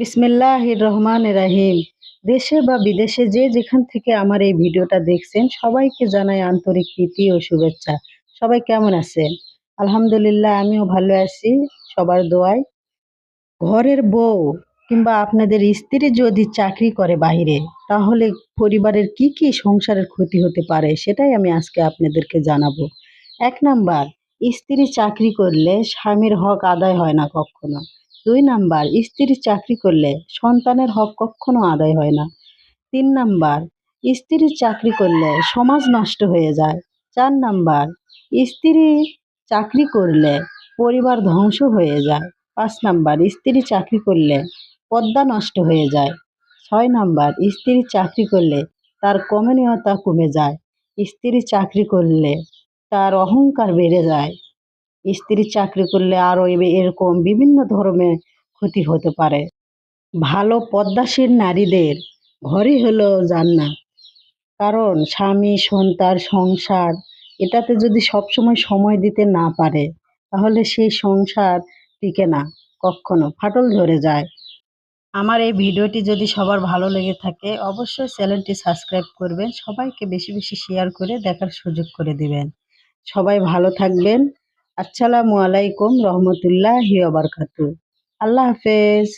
বিসমিল্লাহ রহমান রাহিম। দেশে বা বিদেশে যে যেখান থেকে আমার এই ভিডিওটা দেখছেন, সবাইকে জানাই আন্তরিক প্রীতি ও শুভেচ্ছা। সবাই কেমন আছেন? আলহামদুলিল্লাহ, আমিও ভালো আছি, সবার দোয়ায়। ঘরের বউ কিংবা আপনাদের স্ত্রী যদি চাকরি করে বাইরে তাহলে পরিবারের কি কি সংসারের ক্ষতি হতে পারে, সেটাই আমি আজকে আপনাদেরকে জানাব। এক নাম্বার, স্ত্রী চাকরি করলে স্বামীর হক আদায় হয় না কখনো। দুই নাম্বার, স্ত্রী চাকরি করলে সন্তানের হক কখনো আদায় হয় না। তিন নাম্বার, স্ত্রী চাকরি করলে সমাজ নষ্ট হয়ে যায়। চার নাম্বার, স্ত্রী চাকরি করলে পরিবার ধ্বংস হয়ে যায়। পাঁচ নাম্বার, স্ত্রী চাকরি করলে পদ্মা নষ্ট হয়ে যায়। ছয় নাম্বার, স্ত্রী চাকরি করলে তার কমনীয়তা কমে যায়। স্ত্রী চাকরি করলে তার অহংকার বেড়ে যায়। স্ত্রী চাকরি করলে আরও এরকম বিভিন্ন ধরনের ক্ষতি হতে পারে। ভালো পদ্মাশীল নারীদের ঘরই হলো জান্নাত। কারণ স্বামী, সন্তান, সংসার, এটাতে যদি সবসময় সময় দিতে না পারে, তাহলে সেই সংসার টিকে না, কখনো ফাটল ধরে যায়। আমার এই ভিডিওটি যদি সবার ভালো লেগে থাকে, অবশ্যই চ্যানেলটি সাবস্ক্রাইব করবেন, সবাইকে বেশি বেশি শেয়ার করে দেখার সুযোগ করে দিবেন। সবাই ভালো থাকবেন। আসসালামু আলাইকুম রহমতুল্লাহ বারকাতু আল্লাহ হাফেজ।